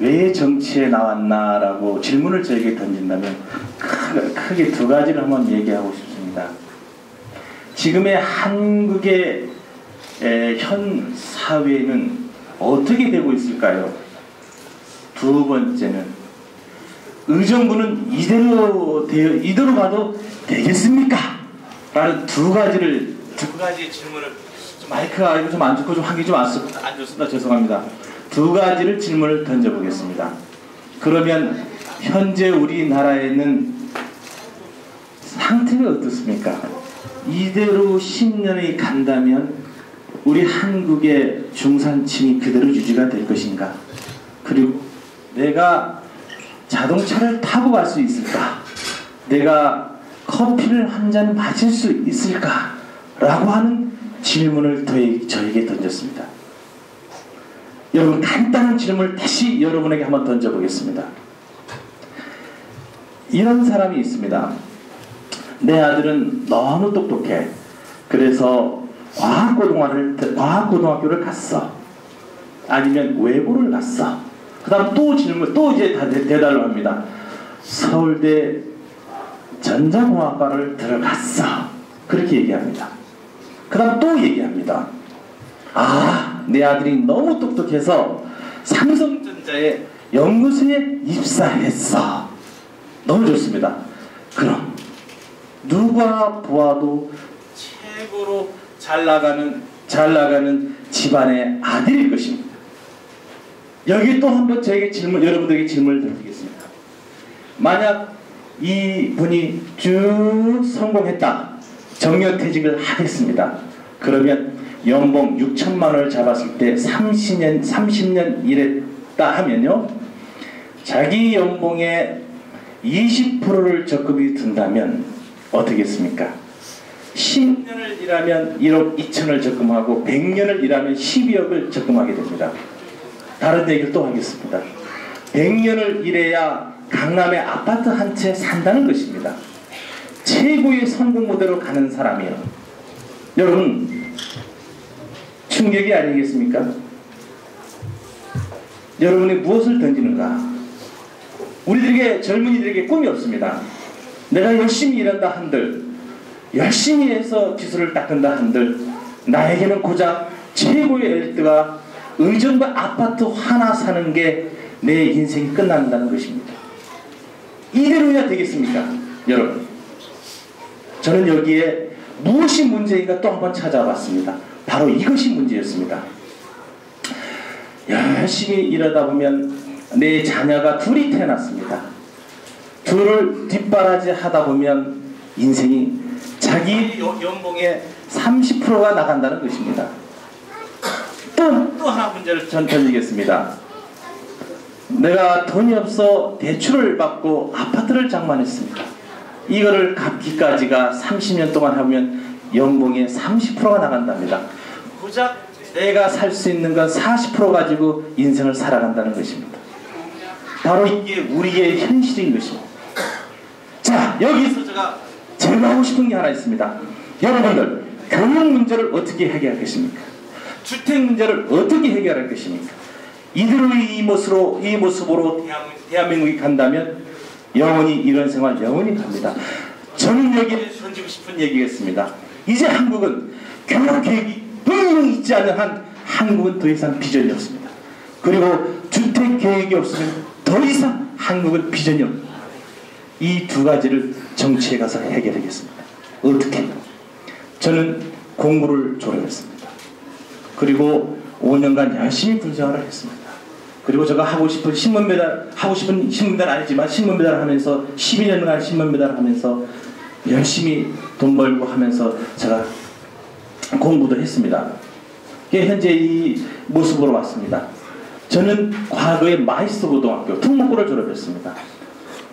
왜 정치에 나왔나라고 질문을 저에게 던진다면 크게 두 가지를 한번 얘기하고 싶습니다. 지금의 한국의 현 사회는 어떻게 되고 있을까요? 두 번째는 의정부는 이대로 되어 이대로 가도 되겠습니까? 라는 두 가지를 두 가지 질문을 마이크가 이거 좀안 좋고 좀 하기 좀안 좋습니다. 죄송합니다. 두 가지를 질문을 던져보겠습니다. 그러면 현재 우리나라에는 상태가 어떻습니까? 이대로 10년이 간다면 우리 한국의 중산층이 그대로 유지가 될 것인가? 그리고 내가 자동차를 타고 갈 수 있을까? 내가 커피를 한 잔 마실 수 있을까? 라고 하는 질문을 저에게 던졌습니다. 여러분 간단한 질문을 다시 여러분에게 한번 던져보겠습니다. 이런 사람이 있습니다. 내 아들은 너무 똑똑해. 그래서 과학고등학교를, 과학고등학교를 갔어. 아니면 외고를 갔어. 그 다음 또 질문, 또 이제 다 대답을 합니다. 서울대 전자공학과를 들어갔어. 그렇게 얘기합니다. 그 다음 또 얘기합니다. 아, 내 아들이 너무 똑똑해서 삼성전자의 연구소에 입사했어. 너무 좋습니다. 그럼 누가 보아도 최고로 잘 나가는 잘 나가는 집안의 아들일 것입니다. 여기 또 한번 저에게 질문 여러분들에게 질문을 드리겠습니다. 만약 이 분이 쭉 성공했다. 정년퇴직을 하겠습니다. 그러면 연봉 6천만 원을 잡았을 때 30년 30년 일했다 하면요. 자기 연봉의 20%를 적금이 든다면 어떻겠습니까? 10년을 일하면 1억 2천을 적금하고 100년을 일하면 12억을 적금하게 됩니다. 다른 얘기를 또 하겠습니다. 100년을 일해야 강남의 아파트 한 채 산다는 것입니다. 최고의 성공 모델로 가는 사람이요. 여러분 충격이 아니겠습니까? 여러분이 무엇을 던지는가? 우리들에게 젊은이들에게 꿈이 없습니다. 내가 열심히 일한다 한들 열심히 해서 기술을 닦는다 한들 나에게는 고작 최고의 엘리트가 의정부 아파트 하나 사는 게 내 인생이 끝난다는 것입니다. 이대로야 되겠습니까? 여러분 저는 여기에 무엇이 문제인가 또 한번 찾아봤습니다. 바로 이것이 문제였습니다. 열심히 일하다 보면 내 자녀가 둘이 태어났습니다. 둘을 뒷바라지 하다 보면 인생이 자기 연봉의 30%가 나간다는 것입니다. 또, 또 하나 문제를 전 던지겠습니다. 내가 돈이 없어 대출을 받고 아파트를 장만했습니다. 이거를 갚기까지가 30년 동안 하면 연봉의 30%가 나간답니다. 고작 내가 살 수 있는 건 40% 가지고 인생을 살아간다는 것입니다. 바로 이게 우리의 현실인 것입니다. 자, 여기서 제가 제가 하고 싶은 게 하나 있습니다. 여러분들, 교육 문제를 어떻게 해결할 것입니까? 주택 문제를 어떻게 해결할 것입니까? 이대로의 이 모습으로, 이 모습으로 대한민국이 간다면 영원히 이런 생활 영원히 갑니다. 저는 여기에 던지고 싶은 얘기겠습니다. 이제 한국은 교육 계획이 분명히 있지 않은 한 한국은 더 이상 비전이 없습니다. 그리고 주택 계획이 없으면 더 이상 한국은 비전이 없습니다. 이 두 가지를 정치에 가서 해결하겠습니다. 어떻게? 저는 공부를 졸업했습니다. 그리고 5년간 열심히 군생활을 했습니다. 그리고 제가 하고 싶은 신문 배달 하고 싶은 신문 배달 아니지만 신문 배달 하면서 12년간 신문 배달 하면서 열심히 돈 벌고 하면서 제가 공부도 했습니다. 현재 이 모습으로 왔습니다. 저는 과거에 마이스터 고등학교 특목고를 졸업했습니다.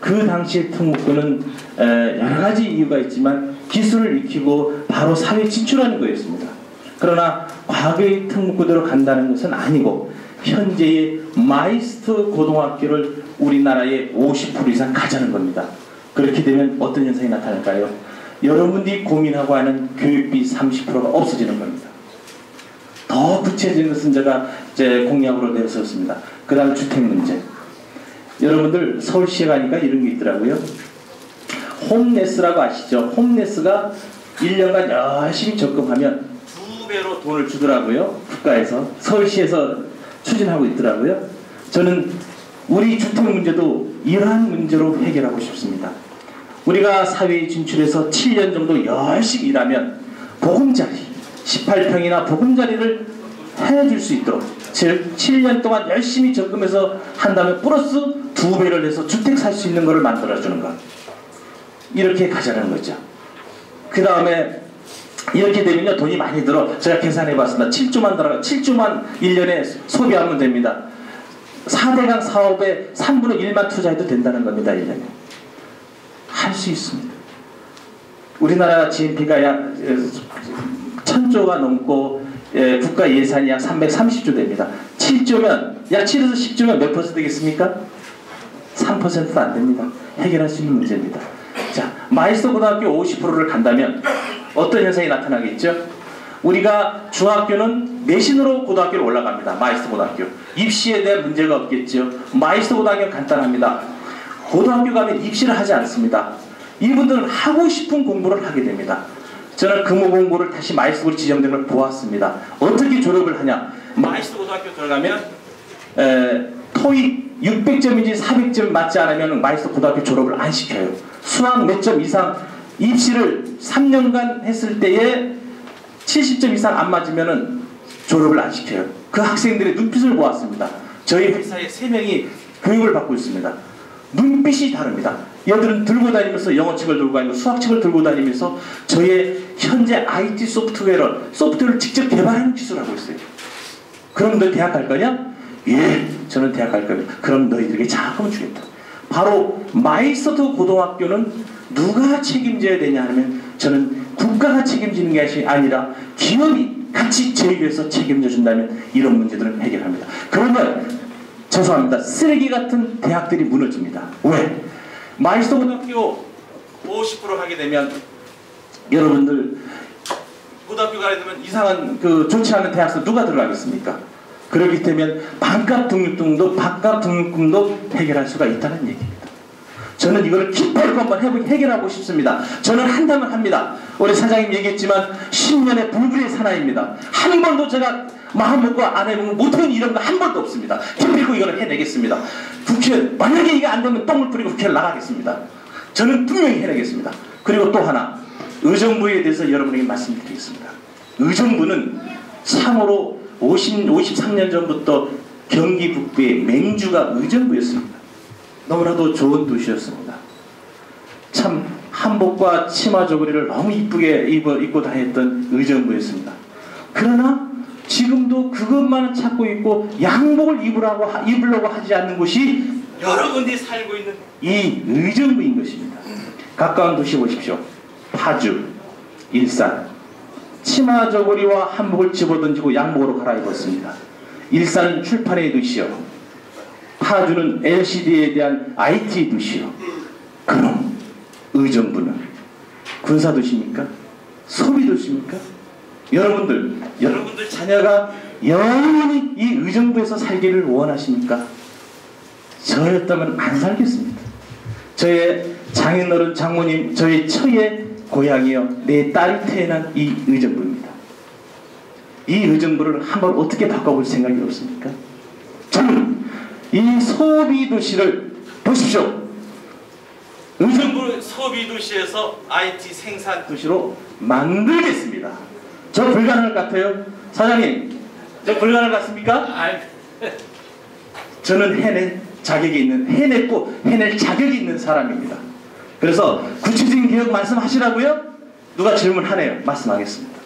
그 당시 특목고는 여러 가지 이유가 있지만 기술을 익히고 바로 사회에 진출하는 거였습니다. 그러나 과거의 특목고대로 간다는 것은 아니고 현재의 마이스터 고등학교를 우리나라에 50% 이상 가자는 겁니다. 그렇게 되면 어떤 현상이 나타날까요? 여러분들이 고민하고 하는 교육비 30%가 없어지는 겁니다. 더 구체적인 것은 제가 제 공약으로 내세웠습니다. 그 다음 주택 문제. 여러분들 서울시에 가니까 이런 게 있더라고요. 홈레스라고 아시죠? 홈레스가 1년간 열심히 적금하면 두 배로 돈을 주더라고요. 국가에서. 서울시에서 추진하고 있더라고요. 저는 우리 주택 문제도 이러한 문제로 해결하고 싶습니다. 우리가 사회에 진출해서 7년 정도 열심히 일하면 보금자리, 18평이나 보금자리를 해줄 수 있도록 즉 7년 동안 열심히 적금해서 한다면 플러스 두 배를 해서 주택 살 수 있는 것을 만들어주는 것 이렇게 가자는 거죠. 그 다음에 이렇게 되면요 돈이 많이 들어 제가 계산해 봤습니다. 7조만 들어가 7조만 1년에 소비하면 됩니다. 4대강 사업에 3분의 1만 투자해도 된다는 겁니다. 1년에. 할 수 있습니다. 우리나라 GNP가 약 천조가 넘고 예, 국가 예산이 약 330조 됩니다. 7조면 약 7에서 10조면 몇 퍼센트 되겠습니까? 3%도 안 됩니다. 해결할 수 있는 문제입니다. 자, 마이스터 고등학교 50%를 간다면 어떤 현상이 나타나겠죠? 우리가 중학교는 내신으로 고등학교로 올라갑니다. 마이스터 고등학교. 입시에 대한 문제가 없겠죠. 마이스터 고등학교 간단합니다. 고등학교 가면 입시를 하지 않습니다. 이분들은 하고 싶은 공부를 하게 됩니다. 저는 금호 공부를 다시 마이스터로 지정된 걸 보았습니다. 어떻게 졸업을 하냐? 마이스터 고등학교 들어가면 에, 토익 600점인지 400점 맞지 않으면 마이스터 고등학교 졸업을 안 시켜요. 수학 몇 점 이상 입시를 3년간 했을 때에 70점 이상 안 맞으면 졸업을 안 시켜요. 그 학생들의 눈빛을 보았습니다. 저희 회사에 3명이 교육을 받고 있습니다. 눈빛이 다릅니다. 얘들은 들고 다니면서 영어책을 들고 다니고 수학책을 들고 다니면서 저의 현재 IT 소프트웨어, 소프트웨어를 직접 개발하는 기술을 하고 있어요. 그럼 너 대학 갈 거냐? 예, 저는 대학 갈 겁니다. 그럼 너희들에게 장학금 주겠다. 바로 마이서드 고등학교는 누가 책임져야 되냐 하면 저는 국가가 책임지는 것이 아니라 기업이 같이 제휴해서 책임져 준다면 이런 문제들은 해결합니다. 그러면 죄송합니다. 쓰레기 같은 대학들이 무너집니다. 왜? 마이스터 고등학교 50% 하게 되면 여러분들 고등학교 가게 되면 이상한 그 좋지 않은 대학서 누가 들어가겠습니까? 그렇기 때문에 반값 등록금도 반값 등록금도 해결할 수가 있다는 얘기입니다. 저는 이거를 기뻐하고 한번 해결하고 싶습니다. 저는 한다면 합니다. 우리 사장님 얘기했지만 10년의 불굴의 사나이입니다. 한 번도 제가 마음 먹고 안 해보면 못하는 이런 거 한 번도 없습니다. 기필고 이거를 해내겠습니다. 국회 만약에 이게 안 되면 똥을 뿌리고 국회를 나가겠습니다. 저는 분명히 해내겠습니다. 그리고 또 하나 의정부에 대해서 여러분에게 말씀드리겠습니다. 의정부는 참으로 50, 53년 전부터 경기 북부의 맹주가 의정부였습니다. 너무나도 좋은 도시였습니다. 참 한복과 치마 저고리를 너무 이쁘게 입고 다녔던 의정부였습니다. 그러나 지금도 그것만은 찾고 있고 양복을 입으라고 입으려고 하지 않는 곳이 여러 군데 살고 있는 이 의정부인 것입니다. 가까운 도시 보십시오. 파주, 일산, 치마 저고리와 한복을 집어던지고 양복으로 갈아입었습니다. 일산은 출판의 도시요. 파주는 LCD에 대한 IT 도시요. 그럼 의정부는 군사 도시입니까? 소비 도시입니까? 여러분들, 여러분들 자녀가 영원히 이 의정부에서 살기를 원하십니까? 저였다면 안 살겠습니다. 저의 장인어른 장모님, 저의 처의 고향이요. 내 딸이 태어난 이 의정부입니다. 이 의정부를 한번 어떻게 바꿔볼 생각이 없습니까? 저는 이 소비 도시를 보십시오. 의정부 소비 도시에서 IT 생산 도시로 만들겠습니다. 저 불가능할 것 같아요. 사장님, 저 불가능할 것 같습니까? 저는 해낼 자격이 있는, 해냈고 해낼 자격이 있는 사람입니다. 그래서 구체적인 개혁 말씀하시라고요? 누가 질문하네요. 말씀하겠습니다.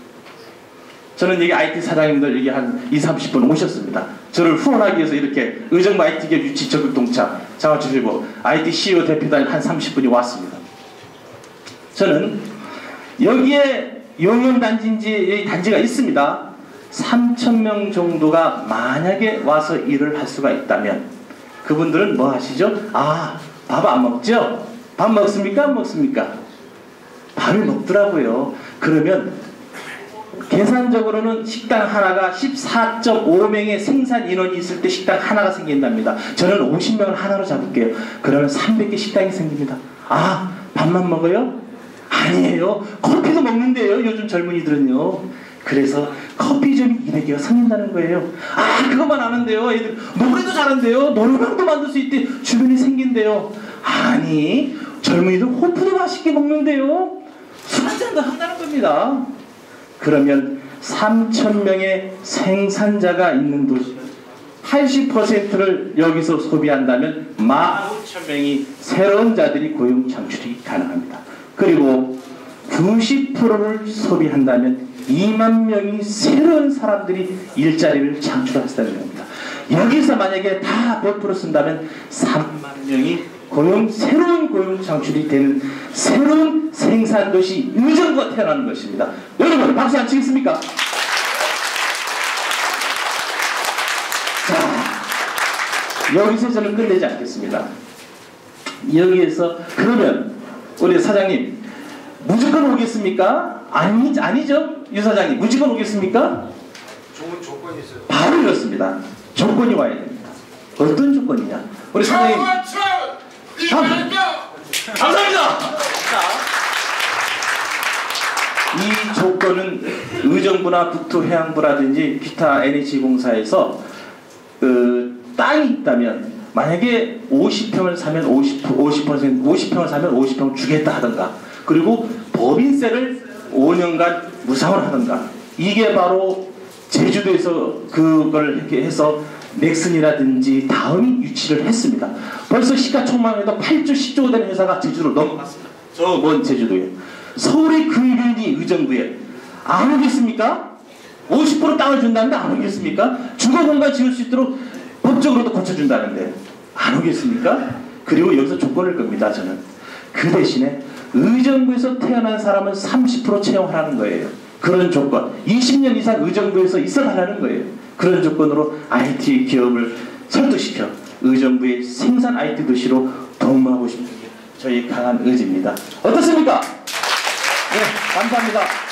저는 여기 IT 사장님들 여기 한 2, 30분 모셨습니다. 저를 후원하기 위해서 이렇게 의정부 IT기업 유치 적극 동참 장학주시고 IT CEO 대표단 한 30분이 왔습니다. 저는 여기에 용역 단지인지 단지가 있습니다. 3천명 정도가 만약에 와서 일을 할 수가 있다면 그분들은 뭐 하시죠? 아, 밥 안 먹죠? 밥 먹습니까? 안 먹습니까? 밥을 먹더라고요. 그러면 계산적으로는 식당 하나가 14.5명의 생산 인원이 있을 때 식당 하나가 생긴답니다. 저는 50명을 하나로 잡을게요. 그러면 300개 식당이 생깁니다. 아, 밥만 먹어요? 아니에요. 커피도 먹는데요. 요즘 젊은이들은요. 그래서 커피점이 200개가 생긴다는 거예요. 아, 그것만 아는데요. 애들 노래도 잘한대요. 노래방도 만들 수 있대. 주변이 생긴대요. 아니, 젊은이들 호프도 맛있게 먹는데요. 술 한잔도 한다는 겁니다. 그러면 3,000명의 생산자가 있는 도시 80%를 여기서 소비한다면 15,000명이 새로운 자들이 고용 창출이 가능합니다. 그리고 90%를 소비한다면 2만 명이 새로운 사람들이 일자리를 창출할 수 있다는 겁니다. 여기서 만약에 다 100% 쓴다면 3만 명이 고용 새로운 고용 창출이 되는 새로운 생산 도시 의정부가 태어나는 것입니다. 여러분 박수 안 치겠습니까? 자, 여기서 저는 끝내지 않겠습니다. 여기에서 그러면 우리 사장님 무조건 오겠습니까? 아니 아니죠, 유 사장님 무조건 오겠습니까? 좋은 조건이 있어요. 바로 이렇습니다. 조건이 와야 됩니다. 어떤 조건이냐? 우리 사장님 감사합니다. 자, 이 조건은 의정부나 국토해양부라든지 기타 NH공사에서 그 땅이 있다면 만약에 50평을 사면 50 50% 50평을 사면 50평 주겠다 하던가 그리고 법인세를 5년간 무상으로 하던가 이게 바로 제주도에서 그걸 해서 넥슨이라든지 다음이 유치를 했습니다. 벌써 시가총만 해도 8조 10조 되는 회사가 제주도로 넘어갔습니다. 저 먼 제주도에 서울의 근근이 의정부에 안 오겠습니까? 50% 땅을 준다는데 안 오겠습니까? 주거 공간 지을 수 있도록 법적으로도 고쳐준다는데 안 오겠습니까? 그리고 여기서 조건을 겁니다 저는 그 대신에 의정부에서 태어난 사람은 30% 채용하라는 거예요 그런 조건 20년 이상 의정부에서 있어 달라는 거예요 그런 조건으로 IT 기업을 설득시켜 의정부의 생산 IT 도시로 도움하고 싶은 게 저희 강한 의지입니다 어떻습니까? 네 감사합니다